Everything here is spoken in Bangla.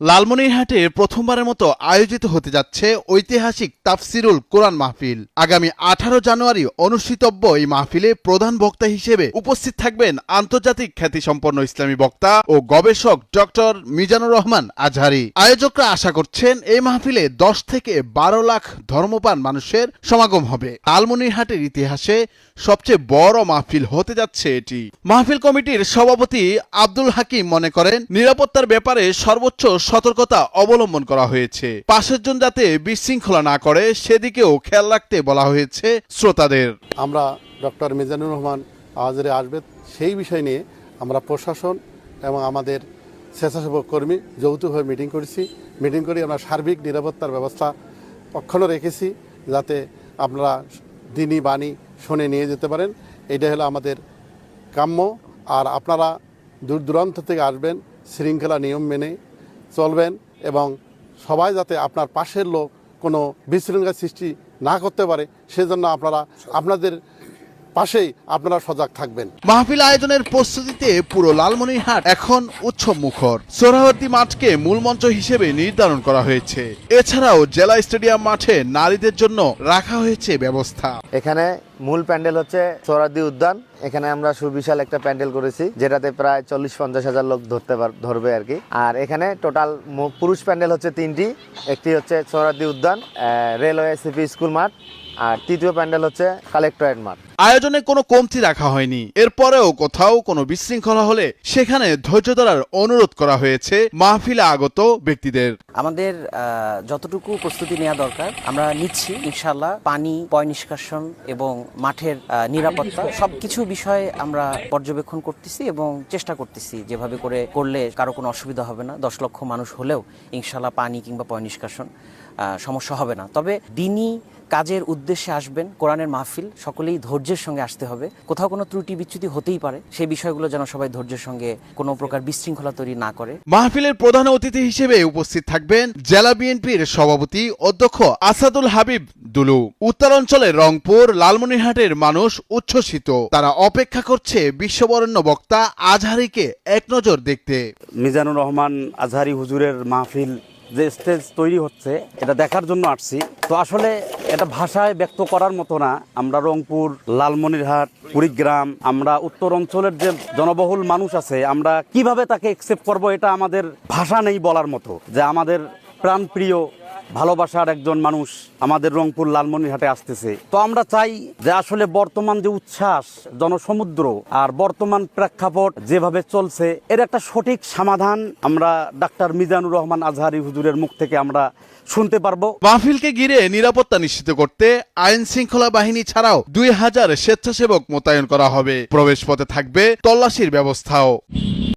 লালমনিরহাটে প্রথমবারের মতো আয়োজিত হতে যাচ্ছে ঐতিহাসিক তাফসিরুল কোরআন মাহফিল। আগামী আঠারো জানুয়ারি অনুষ্ঠিতব্য এই মাহফিলে প্রধান বক্তা হিসেবে উপস্থিত থাকবেন আন্তর্জাতিক খ্যাতিসম্পন্ন ইসলামী বক্তা ও গবেষক ডক্টর মিজানুর রহমান আজহারি। আয়োজকরা আশা করছেন এই মাহফিলে দশ থেকে বারো লাখ ধর্মপান মানুষের সমাগম হবে। লালমনিরহাটের ইতিহাসে সবচেয়ে বড় মাহফিল হতে যাচ্ছে এটি। মাহফিল কমিটির সভাপতি আব্দুল হাকিম মনে করেন, নিরাপত্তার ব্যাপারে সর্বোচ্চ সতর্কতা অবলম্বন করা হয়েছে। পাশের জন যাতে বিশৃঙ্খলা না করে, সেদিকেও খেয়াল রাখতে বলা হয়েছে শ্রোতাদের। আমরা ডক্টর মিজানুর রহমান আজরে আসবে, সেই বিষয় নিয়ে আমরা প্রশাসন এবং আমাদের স্বেচ্ছাসেবক কর্মী যৌথভাবে মিটিং করেছি। মিটিং করে আমরা সার্বিক নিরাপত্তার ব্যবস্থা অক্ষুণ্ণ রেখেছি, যাতে আপনারা দিনী বাণী শুনে নিয়ে যেতে পারেন। এটা হলো আমাদের কাম্য। আর আপনারা দূর দূরান্ত থেকে আসবেন, শৃঙ্খলা নিয়ম মেনে চলবেন এবং সবাই যাতে আপনার পাশের লোক কোনো বিশৃঙ্খলা সৃষ্টি না করতে পারে সেজন্য আপনারা আপনাদের পাশেই আপনারা সজাগ থাকবেন। মাহফিল আয়োজনের প্রস্তুতিতে পুরো লালমনিরহাট এখন উৎসব মুখর। সোহরাওয়ার্দী মাঠকে মূল মঞ্চ হিসেবে নির্ধারণ করা হয়েছে। এছাড়াও জেলা স্টেডিয়াম মাঠে নারীদের জন্য রাখা হয়েছে ব্যবস্থা। এখানে মূল প্যান্ডেল হচ্ছে সোহরাদি উদ্যান। এখানে আমরা সুবিশাল একটা প্যান্ডেল করেছি যেটাতে প্রায় চল্লিশ পঞ্চাশ হাজার লোক ধরতে পার- ধরবে আর কি। আর এখানে টোটাল পুরুষ প্যান্ডেল হচ্ছে তিনটি। একটি হচ্ছে সোহরাদি উদ্যান রেলওয়ে সিপি স্কুল মাঠ আর তৃতীয় প্যান্ডেল হচ্ছে কালেক্টরেট মাঠ। আয়োজনে কোনো কমতি রাখা হয়নি। এরপরেও কোথাও কোনো বিশৃঙ্খলা হলে সেখানে ধৈর্য ধরার অনুরোধ করা হয়েছে মাহফিলে আগত ব্যক্তিদের। আমাদের যতটুকু প্রস্তুতি নেওয়া দরকার আমরা নিচ্ছি। ইনশাল্লাহ পানি পয় নিষ্কাশন এবং মাঠের নিরাপত্তা, সবকিছু বিষয়ে আমরা পর্যবেক্ষণ করতেছি এবং চেষ্টা করতেছি যেভাবে করে করলে কারও কোনো অসুবিধা হবে না। দশ লক্ষ মানুষ হলেও ইনশাল্লাহ পানি কিংবা পয় নিষ্কাশন সমস্যা হবে না। তবে দিনই কাজের উদ্দেশ্যে আসবেন কোরআনের মাহফিল, সকলেই ধৈর্যের সঙ্গে আসতে হবে। কোথাও কোনো ত্রুটি বিচ্যুতি হতেই পারে, সেই বিষয়গুলো যেন সবাই ধৈর্যের সঙ্গে কোনো প্রকার বিশৃঙ্খলা তৈরি না করে। মাহফিলের প্রধান অতিথি হিসেবে উপস্থিত থাকবেন জেলা বিএনপির সভাপতি অধ্যক্ষ আসাদুল হাবিব দুলু। উত্তরাঞ্চলের রংপুর লালমনিরহাটের মানুষ উচ্ছ্বসিত। তারা অপেক্ষা করছে বিশ্ববরেণ্য বক্তা আজহারিকে এক নজর দেখতে। মিজানুর রহমান আজহারি হুজুরের মাহফিল যে স্টেজ তৈরি হচ্ছে, এটা দেখার জন্য আসছি। তো আসলে এটা ভাষায় ব্যক্ত করার মতো না। আমরা রংপুর, লালমনিরহাট, কুড়িগ্রাম, আমরা উত্তর অঞ্চলের যে জনবহুল মানুষ আছে, আমরা কীভাবে তাকে একসেপ্ট করব, এটা আমাদের ভাষা নেই বলার মতো। যে আমাদের প্রাণপ্রিয় ভালোবাসার একজন মানুষ আমাদের রংপুর লালমনিরহাটে আসতেছে। তো আমরা চাই যে আসলে বর্তমান যে উচ্ছ্বাস, জনসমুদ্র আর বর্তমান প্রেক্ষাপট যেভাবে চলছে, এর একটা সঠিক সমাধান আমরা ডাক্তার মিজানুর রহমান আজহারি হুজুরের মুখ থেকে আমরা শুনতে পারব। মাহফিলকে ঘিরে নিরাপত্তা নিশ্চিত করতে আইন শৃঙ্খলা বাহিনী ছাড়াও দুই হাজার স্বেচ্ছাসেবক মোতায়েন করা হবে। প্রবেশ পথে থাকবে তল্লাশির ব্যবস্থাও।